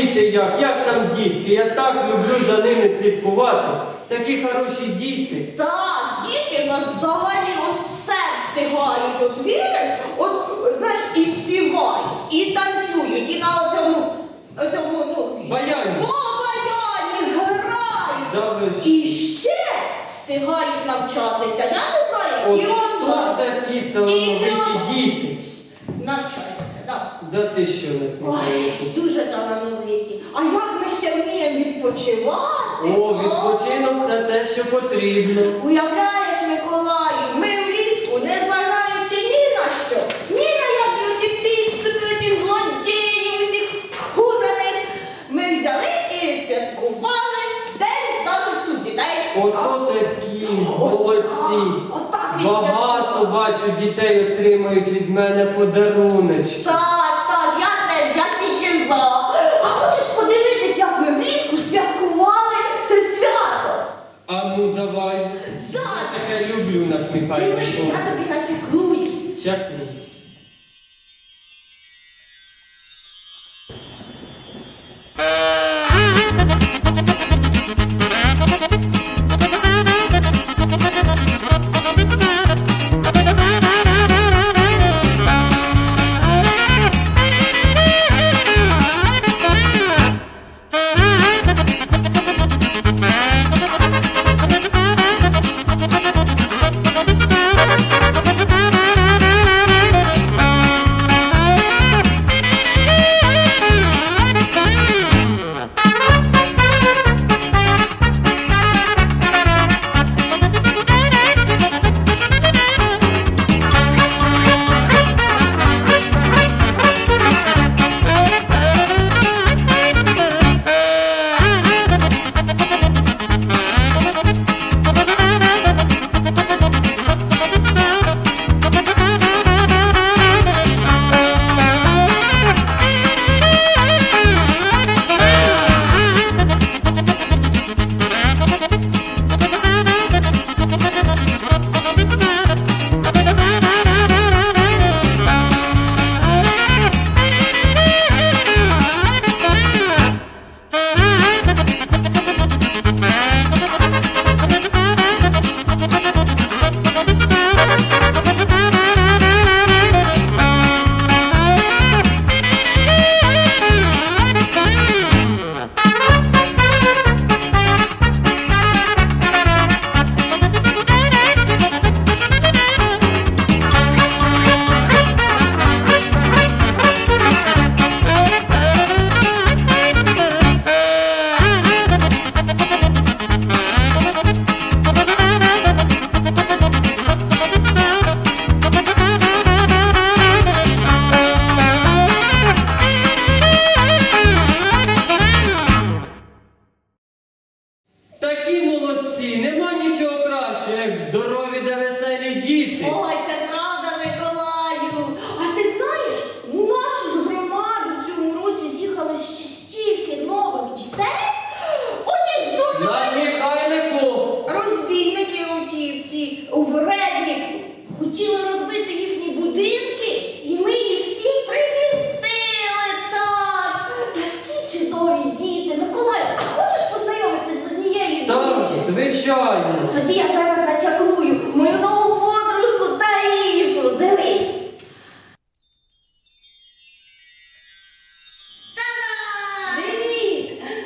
діти як? Як там дітки? Я так люблю за ними слідкувати. Такі хороші діти. Так, діти в нас взагалі от все встигають. От віриш, от знаєш, і співають, і танцюють, і на оцьому, оцьому, ну, Баяні. О, баяні грають. Да ви ж. І ще встигають навчатися. Я не знаю, От і хто онлайн. такі І талановиті діти? Навчаються. Да ти що не Ой, дуже талановиті. А як ми ще вміємо відпочивати? О, відпочинок це те, що потрібно. Уявляєш, Миколаю, ми влітку, не зважаючи ні на що, ні на які оті підступи, оті злодіїв, усіх худаних, ми взяли і відсвяткували День захисту дітей. Ото такі молодці. Отак Багато бачу дітей отримують від мене подаруночки. Так, так, я теж, я тільки за. А хочеш подивитись, як ми влітку святкували це свято? А ну давай. Зараз. Таке люблю нас Михайло. Дивись,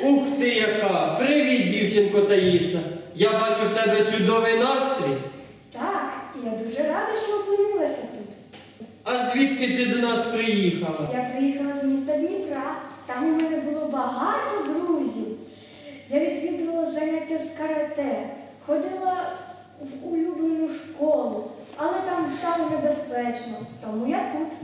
Ух ти яка! Привіт, дівчинко Таїса! Я бачу в тебе чудовий настрій. Так, я дуже рада, що опинилася тут. А звідки ти до нас приїхала? Я приїхала з міста Дніпра. Там у мене було багато друзів. Я відвідувала заняття з карате, ходила в улюблену школу, але там стало небезпечно, тому я тут.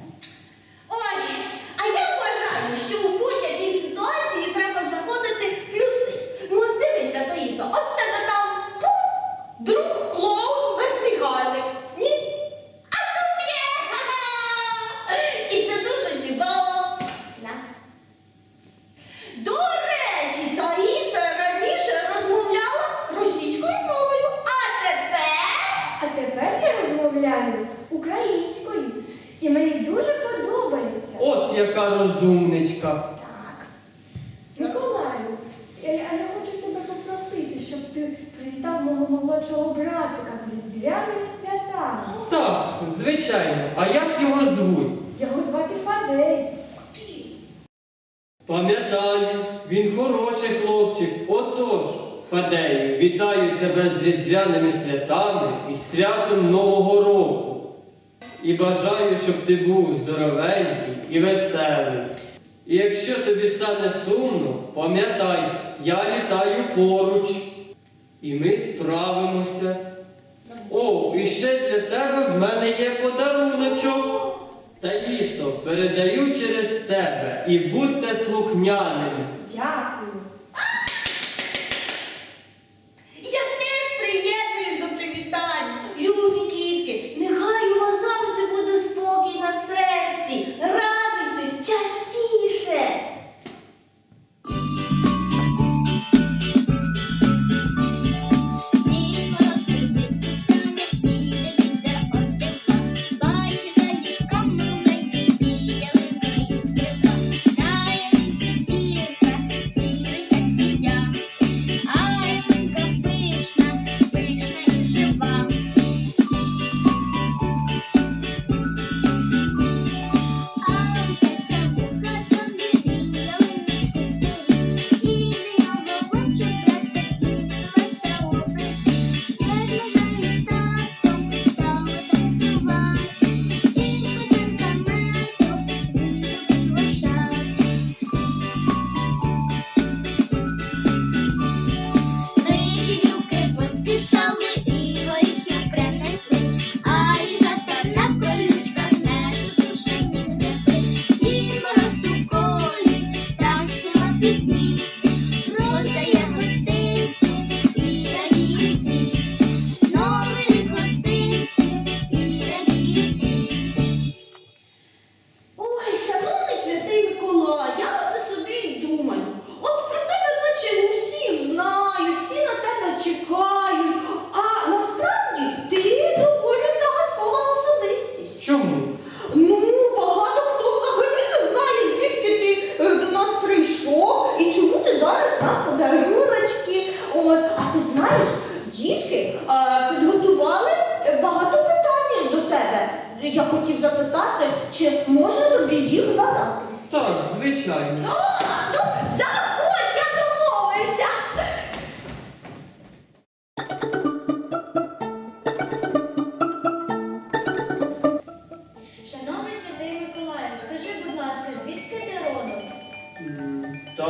Яка розумничка. Так. Миколаю, я, я, я хочу тебе попросити, щоб ти привітав мого молодшого братика з різдвяними святами. Так, звичайно. А як його звуть? Його звати Фадей. Пам'ятаю, він хороший хлопчик. Отож, Фадею, вітаю тебе з різдвяними святами і святом Нового року. Бажаю, щоб ти був здоровенький і веселий. І якщо тобі стане сумно, пам'ятай, я літаю поруч, і ми справимося. О, і ще для тебе в мене є подаруночок. Таїсо, передаю через тебе і будьте слухняними. Дякую.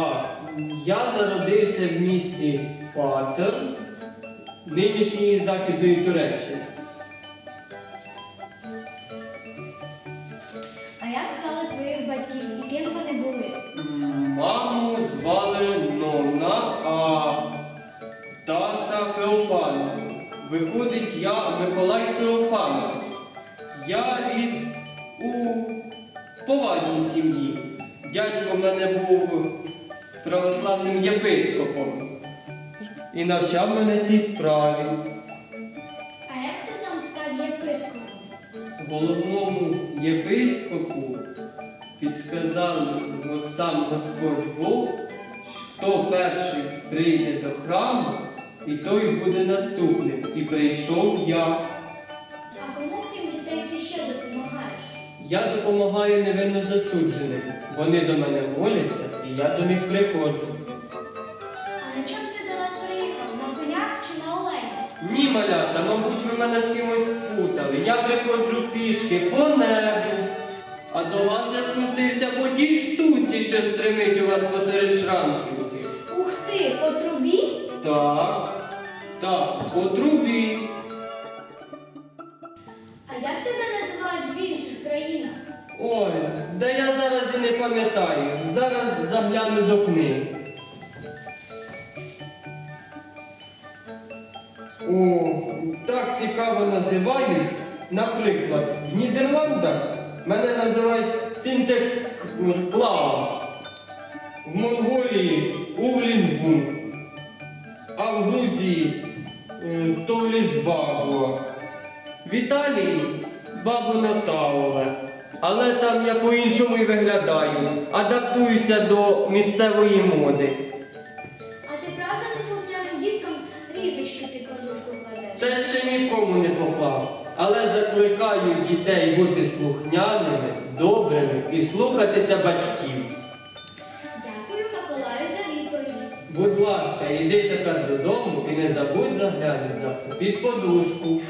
Так, я народився в місті Патер, нинішньої Західної Туреччини. А як звали твоїх батьків і ким вони були? Маму звали Нонна, а тата Феофан. Виходить, я Миколай Феофанович. Я ріс у поважній сім'ї. Дядько в мене був єпископом і навчав мене цій справі. А як ти сам став єпископом? Головному єпископу підсказав сам Господь Бог, хто перший прийде до храму, і той буде наступним. І прийшов я. А кому крім дітей ти ще допомагаєш? Я допомагаю невинно засудженим. Вони до мене моляться, і я до них приходжу. Ні, малята, мабуть, ви мене з кимось вимотали. Я приходжу пішки по небу. А до вас я спустився по тій штуці, що стримить у вас посеред шрамківки. Ух ти, по трубі? Так, так, по трубі. А як тебе називають в інших країнах? Ой, да я зараз і не пам'ятаю. Зараз загляну до книги. О, так цікаво називають. Наприклад, в Нідерландах мене називають Сінтеклаус. В Монголії Увлінвун. А в Грузії е, Товліс В Італії бабу Наталове. Але там я по-іншому і виглядаю. Адаптуюся до місцевої моди. Та ще нікому не поклав. Але закликаю дітей бути слухняними, добрими і слухатися батьків. Дякую, Миколаю, за відповіді. Будь ласка, йди тепер додому і не забудь заглянути завтра під подушку.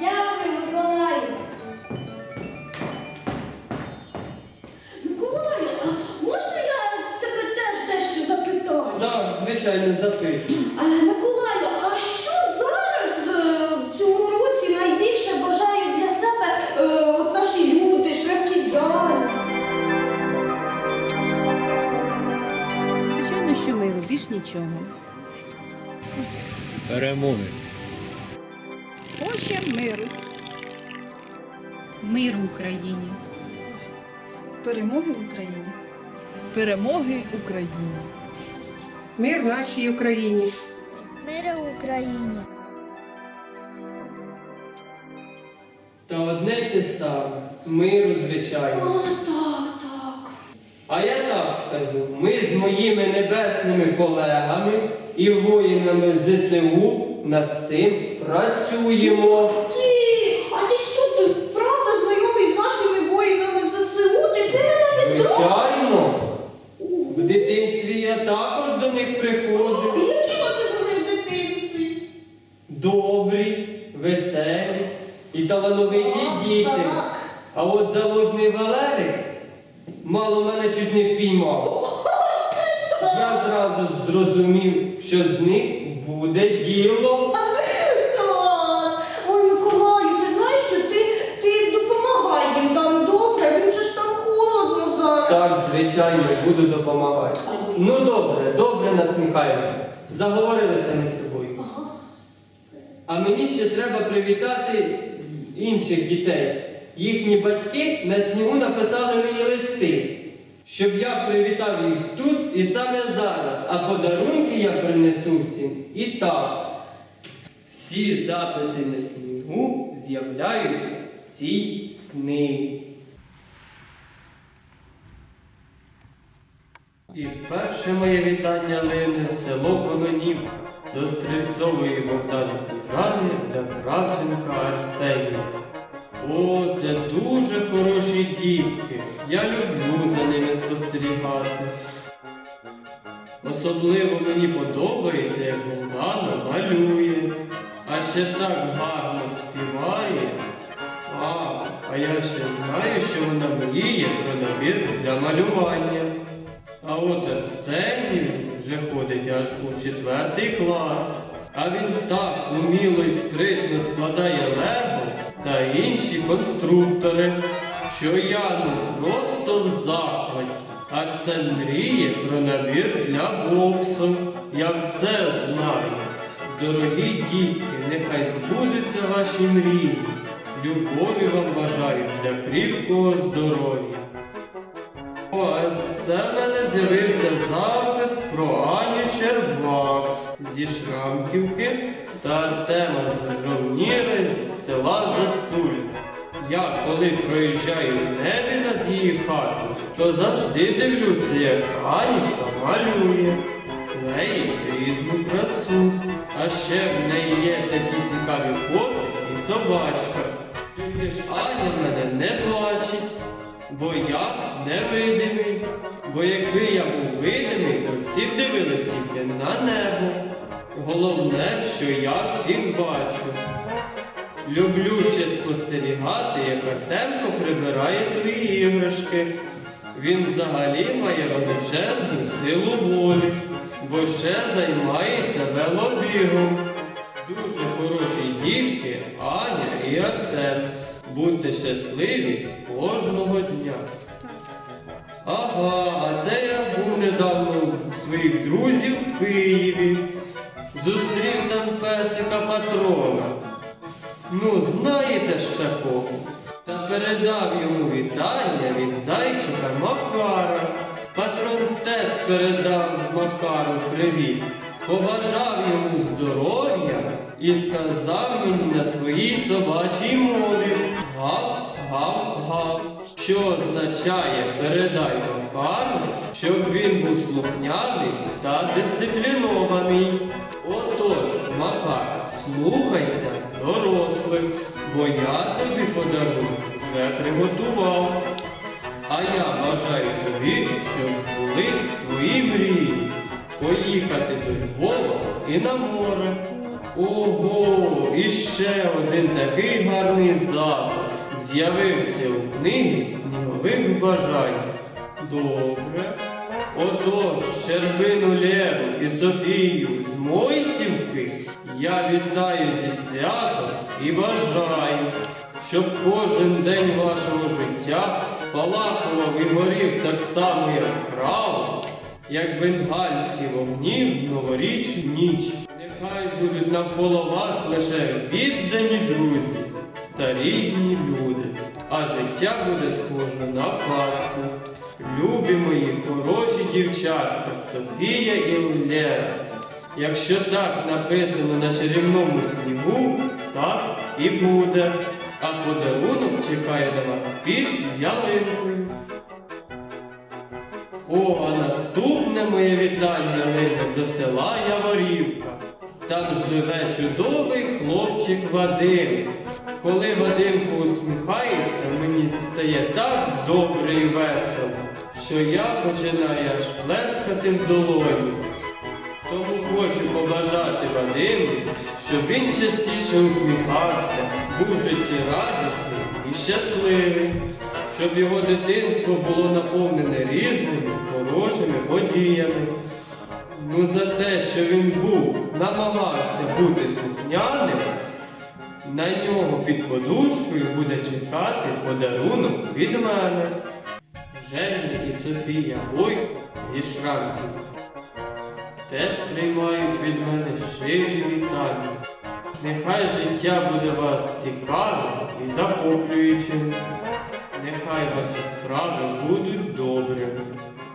Дякую, Миколаю. Миколаю, а можна я тебе теж дещо запитаю? Так, звичайно, запитую. Нічого. перемоги. Хоче миру. Мир в Україні. Перемоги в Україні. Перемоги Україні. Мир нашій Україні. Мир в Україні. Та одне те саме. Миру, звичайно. А я так скажу, ми з моїми небесними колегами і воїнами ЗСУ над цим працюємо. Ти, а ти що, ти правда знайомий з нашими воїнами ЗСУ? Ти з ними навіть дружиш? Звичайно, в дитинстві я також до них приходив. Які вони були в дитинстві? Добрі, веселі і талановиті діти. Так. А от заложний Валерик мало мене чуть не впіймав. Я зразу зрозумів, що з них буде діло. Клас! Ой, Миколаю, ти знаєш, що ти, ти допомагай їм там добре, він же ж там холодно зараз. Так, звичайно, буду допомагати. Ну добре, насміхаємо. Заговорилися ми з тобою. А мені ще треба привітати інших дітей. Їхні батьки на снігу написали мені листи, щоб я привітав їх тут і саме зараз, а подарунки я принесу всім і так. Всі записи на снігу з'являються в цій книгі. І перше моє вітання лине село Кононів до Стрельцової Богдани Сніжани та Кравченка Арсенія. О, це дуже хороші дітки. Я люблю за ними спостерігати. Особливо мені подобається, як Богдана малює, а ще так гарно співає. А, а я ще знаю, що вона мріє про набір для малювання. А от Арсеній вже ходить аж у четвертий клас. А він так уміло і спритно складає лего та інші конструктори, що я ну просто в захваті. Арсен мріє про набір для боксу. Я все знаю. Дорогі дітки, нехай збудуться ваші мрії. Любові вам бажаю для кріпкого здоров'я. Це в мене з'явився запис про Аню Щербак зі Шрамківки та Артема з Жовніри з села Засуль. Я коли проїжджаю в небі над її хатою, то завжди дивлюся, як Анічка малює, клеїть різну красу. А ще в неї є такі цікаві фото і собачка. Тільки ж Аня мене не бо я невидимий. Бо якби я був видимий, то всі б дивились тільки на небо. Головне, що я всіх бачу. Люблю ще спостерігати, як Артемко прибирає свої іграшки. Він взагалі має величезну силу волі, бо ще займається велобігом. Дуже хороші дітки Аня і Артем. Будьте щасливі кожного дня. Ага, а це я був недавно у своїх друзів в Києві. Зустрів там песика патрона. Ну, знаєте ж такого. Та передав йому вітання від зайчика Макара. Патрон теж передав Макару привіт. Побажав йому здоров'я і сказав мені на своїй собачій мові гав, гав, гав, що означає передай Макару, щоб він був слухняний та дисциплінований. Отож, Макар, слухайся дорослих, бо я тобі подарунок вже приготував. А я бажаю тобі, щоб збулись твої мрії. Поїхати до Львова і на море. Ого, і ще один такий гарний запис з'явився у книгі снігових бажань. Добре. Отож, Щербину Леру і Софію з Мойсівки я вітаю зі святом і бажаю, щоб кожен день вашого життя спалахував і горів так само яскраво, як бенгальські вогні в новорічну ніч. Нехай будуть навколо вас лише віддані друзі та рідні люди, а життя буде схоже на казку. Любі мої хороші дівчатка, Софія і Лера. Якщо так написано на чарівному снігу, так і буде. А подарунок чекає на вас під ялинкою. О, а наступне моє вітання лине до села Яворівка. Там живе чудовий хлопчик Вадим. Коли Вадимко усміхається, мені стає так добре і весело, що я починаю аж плескати в долоні. Тому хочу побажати Вадиму, щоб він частіше усміхався, був життєрадісний і щасливий, щоб його дитинство було наповнене різними хорошими подіями. Ну за те, що він був, намагався бути слухняним, на нього під подушкою буде чекати подарунок від мене. Женя і Софія Бойко зі Шрамків теж приймають від мене щирі вітання. Нехай життя буде вас цікавим і захоплюючим. Нехай ваші справи будуть добрими.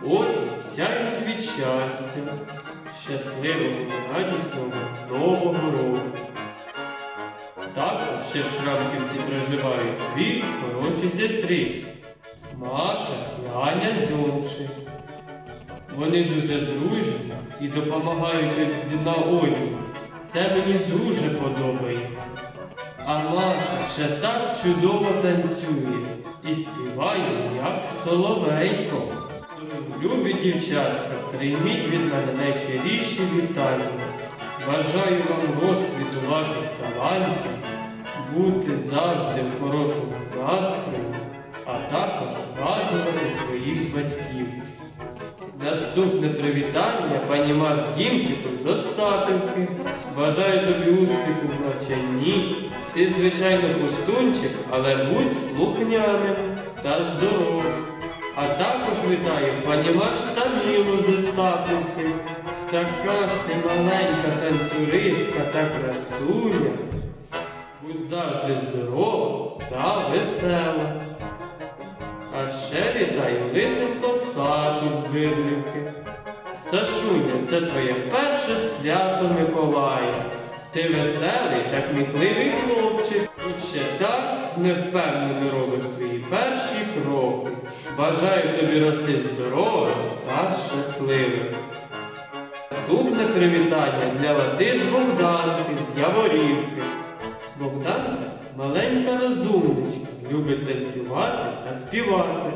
Очі сяють від щастя, щасливого радісного Нового року. Також ще в Шрамківці проживають дві хороші сестрички Маша і Аня Зьомши. Вони дуже дружні і допомагають одна одній. Це мені дуже подобається. А Маша ще так чудово танцює і співає, як соловейко. Любі дівчатка, прийміть від мене найщиріші вітання. Бажаю вам розквіту ваших талантів, бути завжди в хорошому настрої, а також радувати своїх батьків. Наступне привітання пані Маш Дімчику з Остапівки. Бажаю тобі успіху в навчанні. Ти, звичайно, пустунчик, але будь слухняним та здоровим. А також вітаю пані Маш Тамілу з Остапівки. Така ж ти маленька танцюристка та красуня. Будь завжди здорова та весела. А ще вітаю лисенко Сашу з Бирлівки. Сашуня, це твоє перше свято Миколая. Ти веселий та кмітливий хлопчик. Тут ще так невпевнено робиш свої перші кроки. Бажаю тобі рости здоровим та щасливим. Наступне привітання для Латиш Богданки з Яворівки. Богданка маленька розумничка, любить танцювати та співати.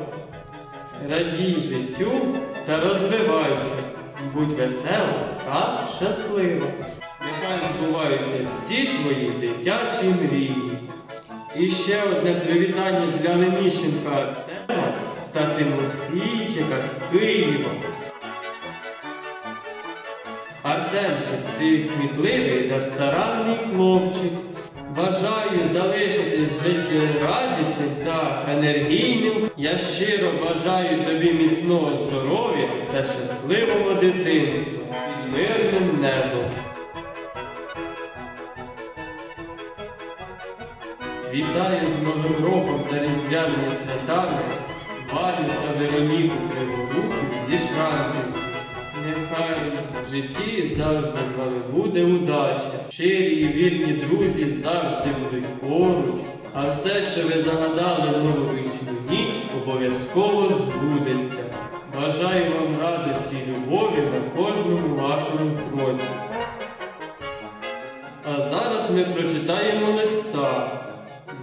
Радій життю та розвивайся, будь весела та щаслива. Нехай збуваються всі твої дитячі мрії. І ще одне привітання для Леміщенка Артема та Тимофійчика з Києва. Артемчик, ти кмітливий та старанний хлопчик. Бажаю залишитись життєрадісним та енергійним. Я щиро бажаю тобі міцного здоров'я та щасливого дитинства під мирним небом. Вітаю з Новим роком та різдвяними святами Валю та Вероніку Криворуків зі Шранків. Нехай в житті завжди з вами буде удача. Щирі і вірні друзі завжди будуть поруч. А все, що ви загадали в новорічну ніч, обов'язково збудеться. Бажаю вам радості і любові на кожному вашому кроці. А зараз ми прочитаємо листа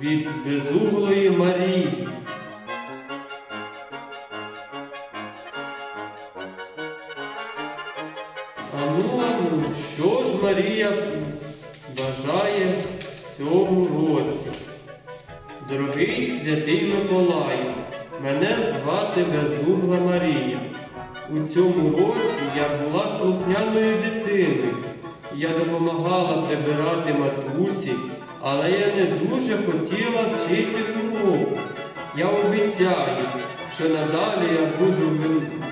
від безуглої Марії. Марія бажає в цьому році? Дорогий святий Миколаю, мене звати Безугла Марія. У цьому році я була слухняною дитиною. Я допомагала прибирати матусі, але я не дуже хотіла вчити уроку. Я обіцяю, що надалі я буду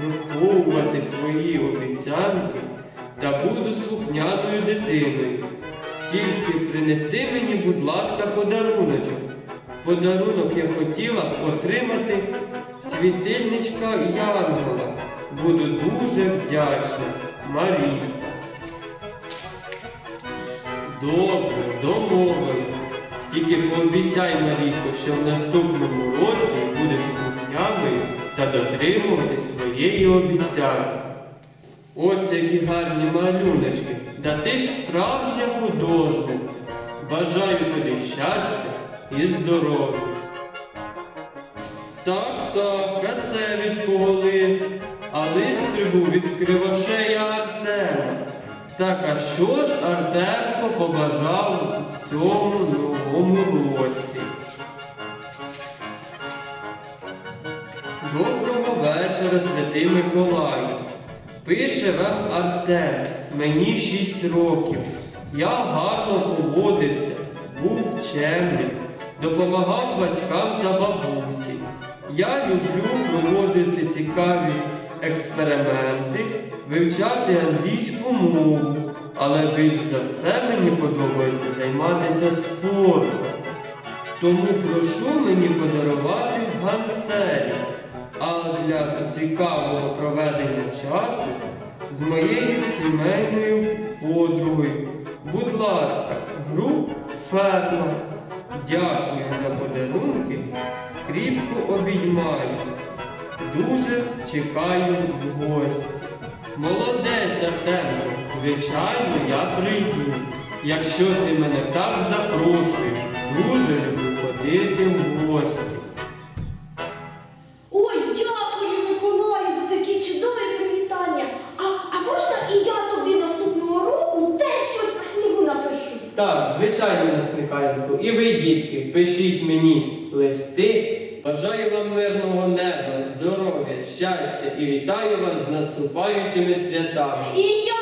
виховувати свої обіцянки та буду слухняною дитиною. Тільки принеси мені, будь ласка, подаруночок. Подарунок я хотіла отримати світильничка Янгола. Буду дуже вдячна. Марія. Добре, домовили. Тільки пообіцяй, Марійко, що в наступному році будеш слухняною та дотримуватись своєї обіцянки. Ось які гарні малюночки. Да ти ж справжня художниця. Бажаю тобі щастя і здоров'я. Так, так, а це від кого лист? А лист прибув від кривошея Артема. Так, а що ж Артемко побажав в цьому новому році? Доброго вечора, святий Миколай. Пише вам Артем, мені шість років. Я гарно поводився, був чемним, допомагав батькам та бабусі. Я люблю проводити цікаві експерименти, вивчати англійську мову, але більш за все мені подобається займатися спортом. Тому прошу мені подарувати гантелі. А для цікавого проведення часу з моєю сімейною подругою. Будь ласка, гру ферма. Дякую за подарунки. Кріпко обіймаю. Дуже чекаю в гості. Молодець, Артемко, звичайно, я прийду. Якщо ти мене так запрошуєш, дуже люблю ходити в гості. І ви, дітки, пишіть мені листи. Бажаю вам мирного неба, здоров'я, щастя і вітаю вас з наступаючими святами. І я